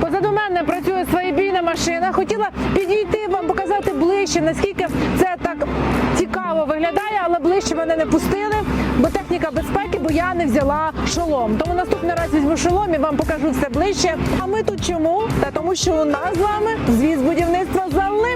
Позаду мене працює своєбійна машина. Хотіла підійти вам показати ближче, наскільки це так але ближче мене не пустили, бо техніка безпеки, бо я не взяла шолом. Тому наступний раз візьму шолом і вам покажу все ближче. А ми тут чому? Та тому, що у нас з вами звіз будівництва за липень. Ми з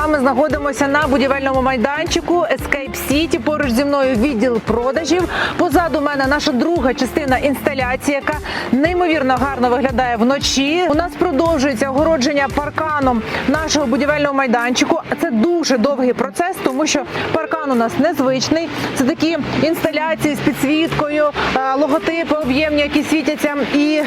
вами знаходимося на будівельному майданчику Escape City. Поруч зі мною відділ продажів. Позаду мене наша друга частина інсталяції, яка неймовірно гарно виглядає вночі. У нас продовжується огородження парканом нашого будівельного майданчику. Це дуже довгий процес, тому що паркан у нас незвичний. Це такі інсталяції з підсвіткою, е, логотипи об'ємні, які світяться. І е,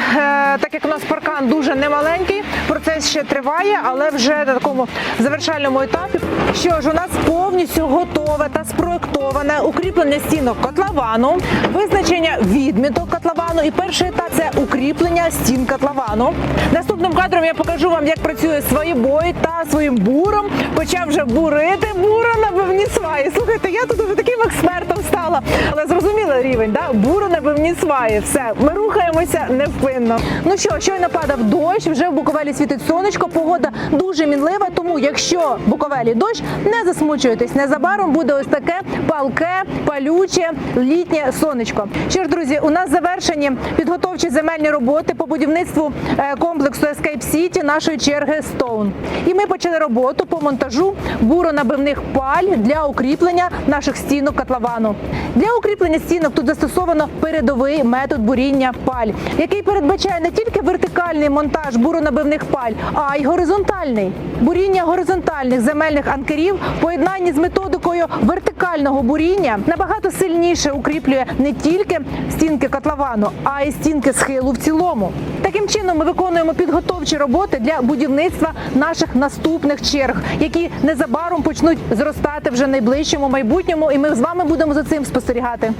так як у нас паркан дуже немаленький, процес ще триває, але вже на такому завершальному етапі. Що ж, у нас повністю готове та спроектоване укріплення стінок котловану, визначення відміток котловану. І перший етап це укріплення стін котловану. Наступним кадром я покажу вам, як працює своєбой та своїм буром. Почав вже бурити бура на бивні сваї. Слухайте, я тут уже таким експертом стала. Але зрозуміли рівень, да? буру на бивні сваї. Все, ми рухаємося невпинно. Ну що, щойно падав дощ, вже в Буковелі світить сонечко. Погода дуже мінлива. Тому, якщо в Буковелі дощ, не засмучуйтесь. Незабаром буде ось таке палке, палюче літнє сонечко. Що ж, друзі, у нас завершені підготовчі земельні роботи по будівництву е, комплексу Escape City нашої черги Stone. І ми почали роботу по монтажу буронабивних паль для укріплення наших стінок котловану. Для укріплення стінок тут застосовано передовий метод буріння паль, який передбачає не тільки вертикальний монтаж буронабивних паль, а й горизонтальний. Буріння горизонтальних земельних анкерів в поєднанні з методикою вертикального буріння набагато сильніше укріплює не тільки стінки котловану, а й стінки схилу в цілому. Таким чином ми виконуємо підготовчі роботи для будівництва наших наступних черг, які незабаром почнуть зростати вже найближчому майбутньому, і ми з вами будемо за цим спостерігати.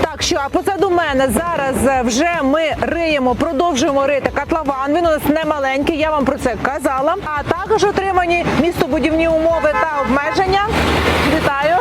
Так що а позаду мене зараз е, вже ми риємо, продовжуємо рити котлован. Він у нас не маленький, я вам про це казала. А також отримані містобудівні умови та обмеження. Вітаю!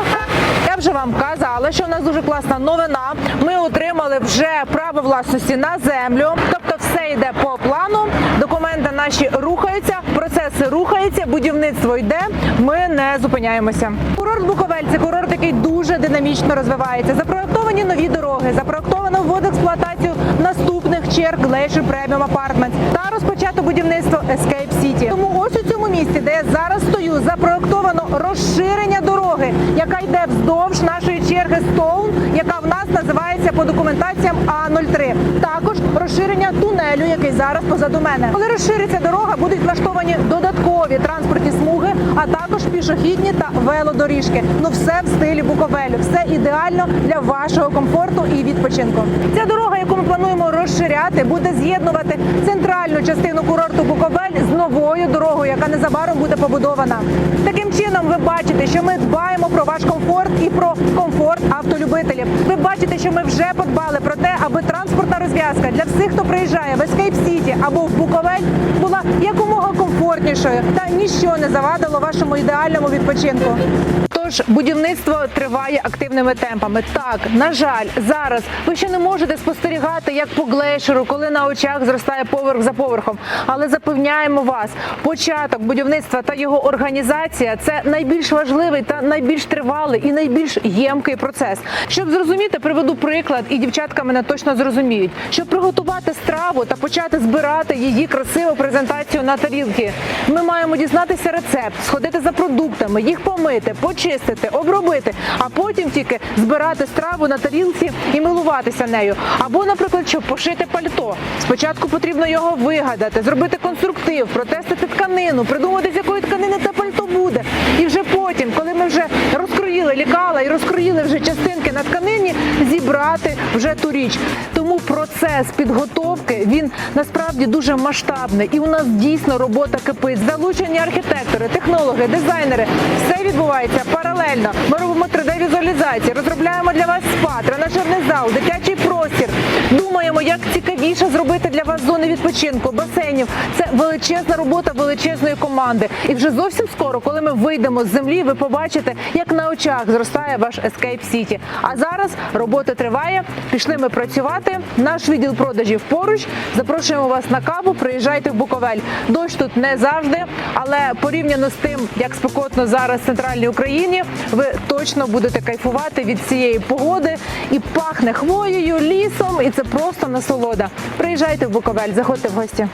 Я вже вам казала, що у нас дуже класна новина. Ми отримали вже право власності на землю. Тобто, все йде по плану. Документи наші рухаються, процеси рухаються, будівництво йде. Ми не зупиняємося. Курорт Буковель це курорт, який дуже динамічно розвивається. Запроектовані нові дороги, запроектовано ввод експлуатацію наступних черг Glacier Premium Apartments та розпочато будівництво Escape City. Тому ось у цьому місці, де я зараз стою, запроектовано розширення дороги, яка йде вздовж нашої черги Stone, яка в нас називається по документаціям А03. Також розширення тунелю, який зараз позаду мене. Коли розшириться дорога, будуть влаштовані додаткові транспортні смуги, а також пішохідні та велодоріжки. Ну все в стилі Буковелю, все ідеально для вашого комфорту і відпочинку. Ця дорога, яку ми плануємо розширяти, буде з'єднувати центральну частину курорту Буковель з новою дорогою, яка незабаром буде побудована. Таким чином, ви бачите, що ми дбаємо про ваш комфорт і про комфорт автолюбителів. Ви бачите, що ми вже подбали про те, аби транспортна розв'язка для всіх, хто приїжджає в Escape City або в Буковель, була якомога комфортнішою та ніщо не завадило вашому ідеальному відпочинку. Тож будівництво триває активними темпами. Так, на жаль, зараз ви ще не можете спостерігати, як по глейшеру, коли на очах зростає поверх за поверхом. Але запевняємо вас, початок будівництва та його організація це найбільш важливий та найбільш тривалий і найбільш ємкий процес. Щоб зрозуміти, приведу приклад, і дівчатка мене точно зрозуміють. Щоб приготувати страву та почати збирати її красиву презентацію на тарілки, ми маємо дізнатися рецепт, сходити за продуктами, їх помити, почистити, обробити, а потім тільки збирати страву на тарілці і милуватися нею. Або, наприклад, щоб пошити пальто. Спочатку потрібно його вигадати, зробити конструктив, протестити тканину, придумати, з якої тканини пальто буде. І вже потім, коли ми вже розкроїли лікала і розкроїли вже частинки на тканині, зібрати вже ту річ. Тому процес підготовки він насправді дуже масштабний, і у нас дійсно робота кипить. Залучені архітектори, технологи, дизайнери. Все відбувається паралельно. Ми робимо 3D-візуалізації, розробляємо для вас спа, тренажерний зал, дитячий простір. Думаємо, як цікавіше зробити для вас зони відпочинку, басейнів. Це величезна робота величезної команди. І вже зовсім скоро, коли ми вийдемо з землі, ви побачите, як на очах зростає ваш Escape City. А зараз робота триває. Пішли ми працювати. Наш відділ продажів поруч. Запрошуємо вас на каву. Приїжджайте в Буковель. Дощ тут не завжди, але порівняно з тим, як спекотно зараз в центральній Україні, ви точно будете кайфувати від цієї погоди і пахне хвоєю, лісом, і це просто насолода. Приїжджайте в Буковель, заходьте в гості.